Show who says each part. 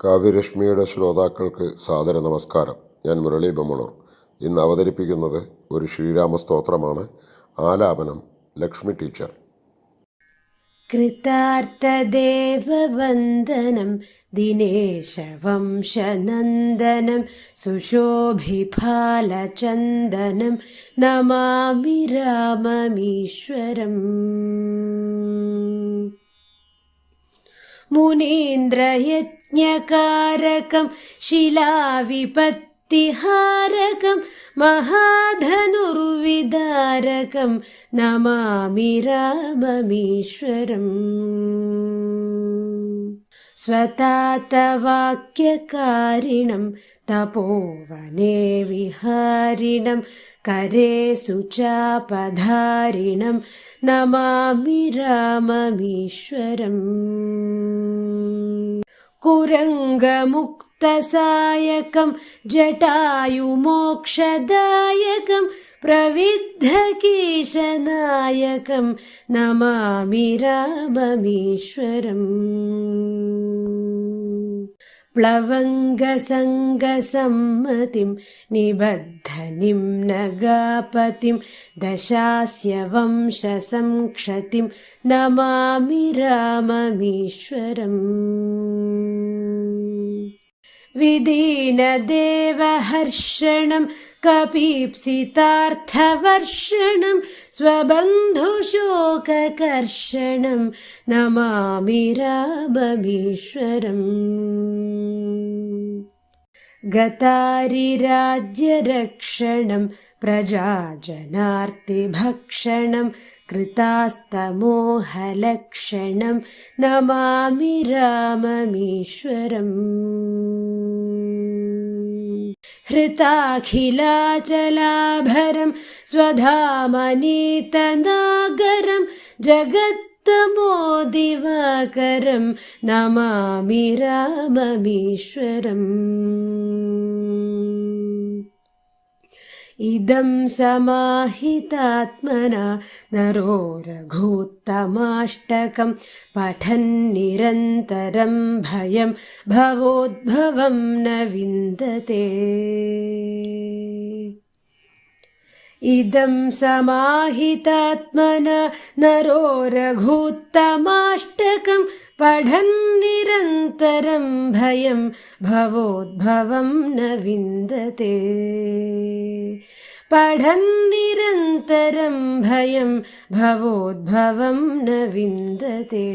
Speaker 1: കാവ്യരശ്മിയുടെ ശ്രോതാക്കൾക്ക് സാദര നമസ്കാരം ഞാൻ മുരളി ബമ്മണൂർ ഇന്ന് അവതരിപ്പിക്കുന്നത് ഒരു ശ്രീരാമ സ്തോത്രമാണ് ആലാപനം ലക്ഷ്മി ടീച്ചർ
Speaker 2: कृतार्थदेववन्दनं दिनेशवंशनन्दनं सुशोभिफालचन्दनं नमामि राममीश्वरम् मुनीन्द्रयज्ञकारकं शिलाविपत्तिहारकं महाधनुर्विदारकं नमामि राममीश्वरम् स्वतातवाक्यकारिणं तपोवने विहारिणं करे सुचापधारिणं नमामि राममीश्वरम्। कुरङ्गमुक्तसायकं जटायुमोक्षदायकं प्रविद्धकीशनायकं नमामि राममीश्वरम् प्लवङ्गसङ्गसम्मतिं निबद्धनिं नगापतिं दशास्य वंशसंक्षतिं नमामि राममीश्वरम् विदीनदेवहर्षणं कपीप्सितार्थवर्षणं स्वबन्धुशोककर्षणं नमामि राममीश्वरम्। गतारिराज्यरक्षणं प्रजाजनार्तिभक्षणं कृतास्तमोहलक्षणं नमामि राममीश्वरम् हृताखिलाचलाभरं स्वधामनीतनागरं जगत्तमोदिवाकरं नमामि राममीश्वरम् इदं समाहितात्मना नरो रघूत्तमाष्टकं पठन्निरन्तरं भयं भवोद्भवं न विन्दते। इदं समाहितात्मना नरो रघूत्तमाष्टकं पठन्निरन्तरं भयं भवोद्भवं न विन्दते पठन्निरन्तरं भयं भवोद्भवं न विन्दते